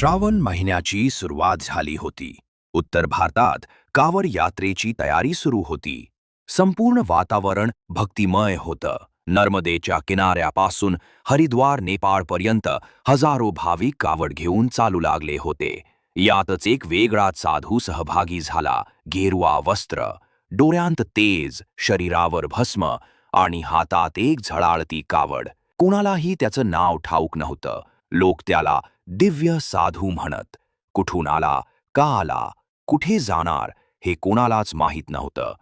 श्रावण महिन्याची सुरुवात झाली होती. उत्तर भारतात कावर यात्रेची तयारी सुरू होती. संपूर्ण वातावरण भक्तिमय होतं. नर्मदेच्या किनाऱ्यापासून हरिद्वार नेपाळपर्यंत हजारो भाविक कावड घेऊन चालू लागले होते. यातच एक वेगळाच साधू सहभागी झाला. गेरुआ वस्त्र डोळ्यांत तेज शरीरावर भस्म आणि हातात एक झळाळती कावड. कोणालाही त्याचं नाव ठाऊक नव्हतं. लोक त्याला दिव्य साधू म्हणत कुठून आला? का आला? कुठे जाणार? हे कोणालाच माहीत नव्हतं.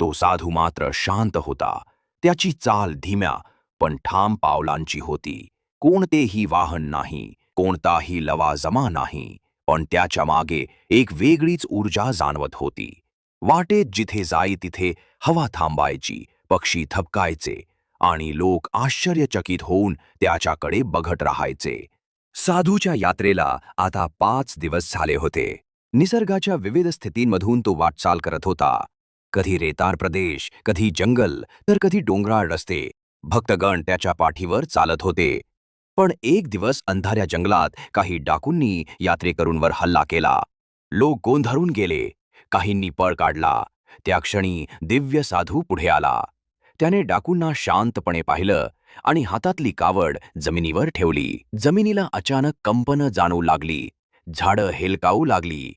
तो साधू मात्र शांत होता. त्याची चाल धीम्या पण ठाम पावलांची होती. कोणतेही वाहन नाही कोणताही लवाजमा नाही पण त्याच्यामागे एक वेगळीच ऊर्जा जाणवत होती. वाटेत जिथे जाई तिथे हवा थांबायची पक्षी थपकायचे आणि लोक आश्चर्यचकित होऊन त्याच्याकडे बघत राहायचे. साधूच्या यात्रेला आता पाच दिवस झाले होते. निसर्गाच्या विविध स्थितींमधून तो वाटचाल करत होता. कधी रेतार प्रदेश कधी जंगल तर कधी डोंगराळ रस्ते. भक्तगण त्याच्या पाठीवर चालत होते. पण एक दिवस अंधाऱ्या जंगलात काही डाकूंनी यात्रेकरूंवर हल्ला केला. लोक गोंधळून गेले. काहींनी पळ काढला. त्या क्षणी दिव्य साधू पुढे आला. त्याने डाकूंना शांतपणे पाहिलं. आणि हातातली कावड जमिनीवर ठेवली. जमिनीला अचानक कंपन जाणवू लागली. झाडं हेलकावू लागली.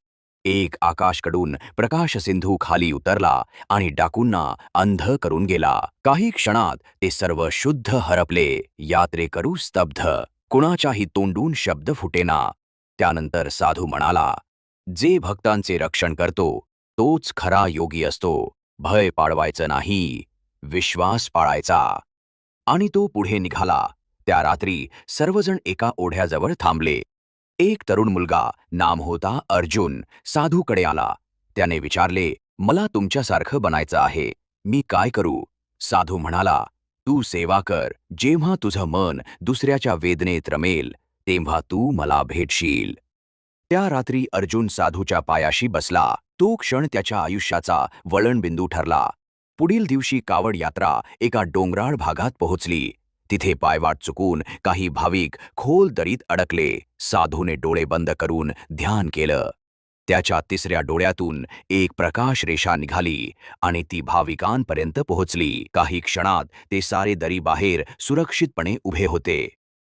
एक आकाशकडून प्रकाश सिंधू खाली उतरला आणि डाकूंना अंध करून गेला. काही क्षणात ते सर्व शुद्ध हरपले. यात्रेकरू स्तब्ध. कुणाच्याही तोंडून शब्द फुटेना. त्यानंतर साधू म्हणाला जे भक्तांचे रक्षण करतो तोच खरा योगी असतो. भय पाळवायचं नाही. विश्वास पाळायचा. आणि तो पुढे निघाला. त्या रात्री सर्वजण एका ओढ्याजवळ थांबले. एक तरुण मुलगा नाम होता अर्जुन साधूकडे आला. त्याने विचारले मला तुमच्यासारखं बनायचं आहे. मी काय करू? साधू म्हणाला तू सेवा कर. जेव्हा तुझं मन दुसऱ्याच्या वेदनेत रमेल तेव्हा तू मला भेटशील. त्या रात्री अर्जुन साधूच्या पायाशी बसला. तो क्षण त्याच्या आयुष्याचा वळणबिंदू ठरला. पुढील दिवशी कावड यात्रा एका डोंगराळ भागात पोहोचली. तिथे पायवाट चुकून काही भाविक खोल दरीत अडकले. साधूने डोळे बंद करून ध्यान केलं. त्याच्या तिसऱ्या डोळ्यातून एक प्रकाश रेषा निघाली आणि ती भाविकांपर्यंत पोहोचली. काही क्षणात ते सारे दरी बाहेर सुरक्षितपणे उभे होते.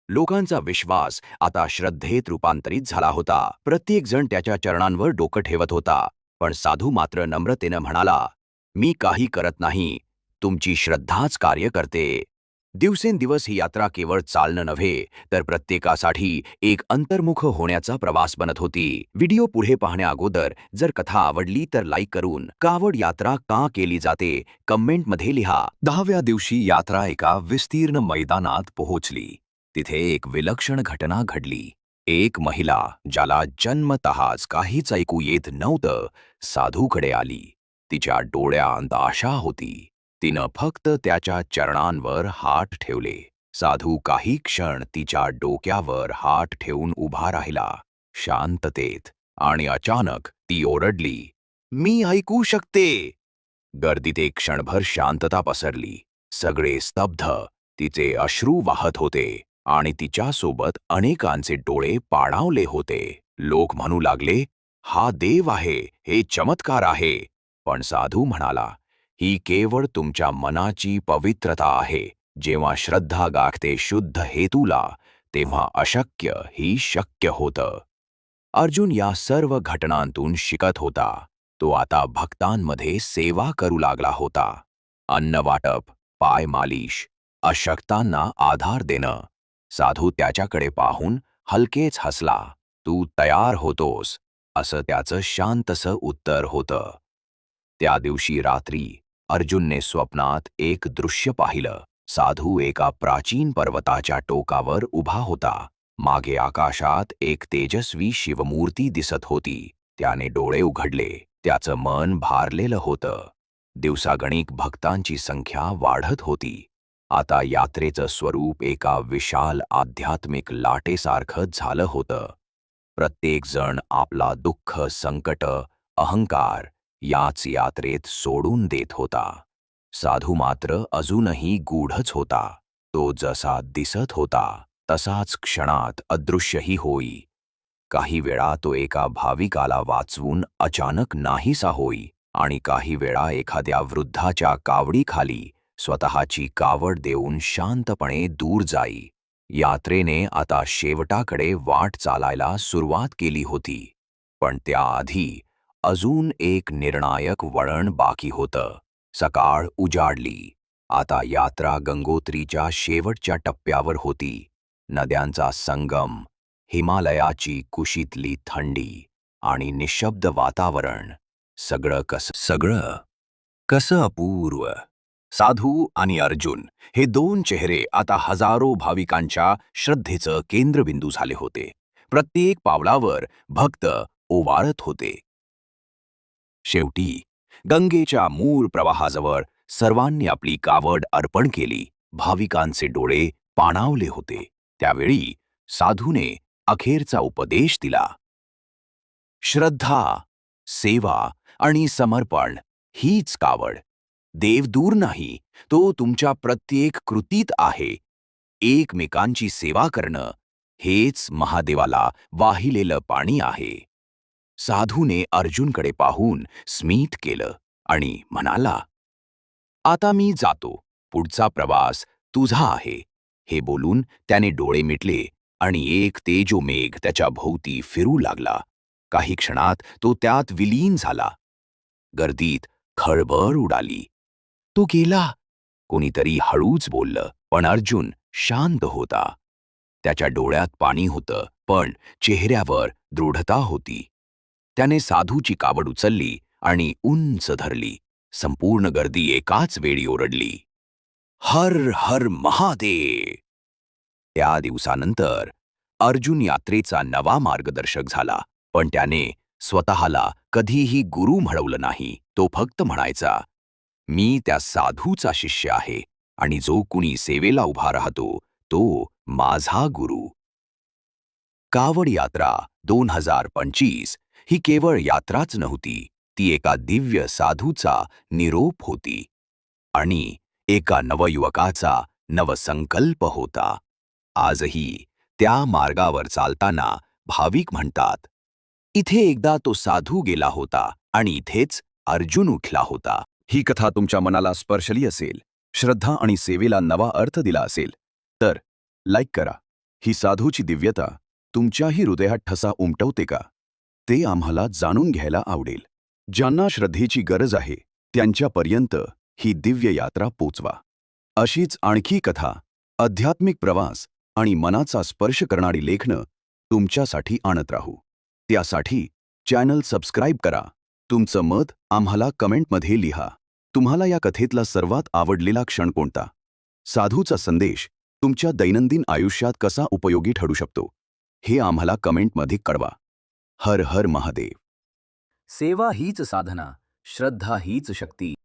लोकांचा विश्वास आता श्रद्धेत रूपांतरित झाला होता. प्रत्येकजण त्याच्या चरणांवर डोकं ठेवत होता. पण साधू मात्र नम्रतेनं म्हणाला मी काही करत नाही तुमची श्रद्धाच कार्य करते. दिवसेंदिवस ही यात्रा केवळ चालणं नव्हे तर प्रत्येकासाठी एक अंतर्मुख होण्याचा प्रवास बनत होती. व्हिडिओ पुढे पाहण्याअगोदर जर कथा आवडली तर लाईक करून कावड यात्रा का केली जाते कमेंटमध्ये लिहा. दहाव्या दिवशी यात्रा एका विस्तीर्ण मैदानात पोहोचली. तिथे एक विलक्षण घटना घडली. एक महिला ज्याला जन्मतःच काहीच ऐकू येत नव्हतं साधूकडे आली. तिच्या डोळ्यांत आशा होती. तिनं फक्त त्याच्या चरणांवर हात ठेवले. साधू काही क्षण तिच्या डोक्यावर हात ठेवून उभा राहिला शांततेत आणि अचानक ती ओरडली मी ऐकू शकते. गर्दीत एक क्षणभर शांतता पसरली. सगळे स्तब्ध तिचे अश्रू वाहत होते आणि तिच्यासोबत अनेकांचे डोळे पाडावले होते. लोक म्हणू लागले हा देव आहे हे चमत्कार आहे. पण साधू म्हणाला ही केवळ तुमच्या मनाची पवित्रता आहे. जेव्हा श्रद्धा गाठते शुद्ध हेतूला तेव्हा अशक्य ही शक्य होतं. अर्जुन या सर्व घटनांतून शिकत होता. तो आता भक्तांमध्ये सेवा करू लागला होता. अन्न वाटप पाय मालिश अशक्तांना आधार देणं. साधू त्याच्याकडे पाहून हलकेच हसला तू तयार होतोस. असं त्याचं शांतसं उत्तर होतं. त्या दिवशी रात्री अर्जुनने स्वप्नात एक दृश्य पाहिलं. साधू एका प्राचीन पर्वताच्या टोकावर उभा होता. मागे आकाशात एक तेजस्वी शिवमूर्ती दिसत होती. त्याने डोळे उघडले. त्याचं मन भारलेलं होतं. दिवसागणिक भक्तांची संख्या वाढत होती. आता यात्रेचं स्वरूप एका विशाल आध्यात्मिक लाटेसारखं झालं होतं. प्रत्येकजण आपला दुःख संकट अहंकार याच यात्रेत सोडून देत होता. साधू मात्र अजूनही गूढच होता. तो जसा दिसत होता तसाच क्षणात अदृश्यही होई. काही वेळा तो एका भाविकाला वाचवून अचानक नाहीसा होई आणि काही वेळा एखाद्या वृद्धाच्या कावडीखाली स्वतःची कावड देऊन शांतपणे दूर जाई. यात्रेने आता शेवटाकडे वाट चालायला सुरुवात केली होती. पण त्याआधी अजून एक निर्णायक वळण बाकी होतं. सकाळ उजाडली. आता यात्रा गंगोत्रीच्या शेवटच्या टप्प्यावर होती. नद्यांचा संगम हिमालयाची कुशीतली थंडी आणि निशब्द वातावरण. सगळं कस सगळं कसं अपूर्व. साधू आणि अर्जुन हे दोन चेहरे आता हजारो भाविकांच्या श्रद्धेचं केंद्रबिंदू झाले होते. प्रत्येक पावलावर भक्त ओवाळत होते. शेवटी गंगेच्या मूळ प्रवाहाजवळ सर्वांनी आपली कावड अर्पण केली. भाविकांचे डोळे पाणावले होते. त्यावेळी साधूने अखेरचा उपदेश दिला. श्रद्धा सेवा आणि समर्पण हीच कावड. देव दूर नाही तो तुमच्या प्रत्येक कृतीत आहे. एकमेकांची सेवा करणं हेच महादेवाला वाहिलेलं पाणी आहे. साधूने अर्जुनकडे पाहून स्मित केलं आणि म्हणाला आता मी जातो. पुढचा प्रवास तुझा आहे. हे बोलून त्याने डोळे मिटले आणि एक तेजोमेघ त्याच्या भोवती फिरू लागला. काही क्षणात तो त्यात विलीन झाला. गर्दीत खळबळ उडाली. तो गेला. कोणीतरी हळूच बोललं पण अर्जुन शांत होता. त्याच्या डोळ्यात पाणी होतं पण चेहऱ्यावर दृढता होती. त्याने साधूची कावड उचलली आणि उंच धरली. संपूर्ण गर्दी एकाच वेळी ओरडली. हर हर महादेव! त्या दिवसानंतर अर्जुन यात्रेचा नवा मार्गदर्शक झाला पण त्याने स्वतःला कधीही गुरु म्हणवलं नाही तो फक्त म्हणायचा मी त्या साधूचा शिष्य आहे आणि जो कुणी सेवेला उभा राहतो तो माझा गुरु. कावड यात्रा दोन हजार पंचवीस ही केवळ यात्राच नव्हती ती एका दिव्य साधूचा निरोप होती आणि एका नवयुवकाचा नवसंकल्प होता. आजही त्या मार्गावर चालताना भाविक म्हणतात इथे एकदा तो साधू गेला होता आणि इथेच अर्जुन उठला होता. ही कथा तुमच्या मनाला स्पर्शली असेल श्रद्धा आणि सेवेला नवा अर्थ दिला असेल तर लाईक करा. ही साधूची दिव्यता तुमच्याही हृदयात ठसा उमटवते का? ते आम्हाला जाणून घ्यायला आवडेल. ज्यांना श्रद्धेची गरज आहे त्यांच्यापर्यंत ही दिव्य यात्रा पोचवा. अशीच आणखी कथा आध्यात्मिक प्रवास आणि मनाचा स्पर्श करणारी लेखनं तुमच्यासाठी आणत राहू. त्यासाठी चॅनल सबस्क्राईब करा. तुमचं मत आम्हाला कमेंटमध्ये लिहा. तुम्हाला या कथेतला सर्वात आवडलेला क्षण कोणता? साधूचा संदेश तुमच्या दैनंदिन आयुष्यात कसा उपयोगी ठरू शकतो? हे आम्हाला कमेंटमध्ये कळवा. हर हर महादेव. सेवा हीच साधना श्रद्धा हीच शक्ती.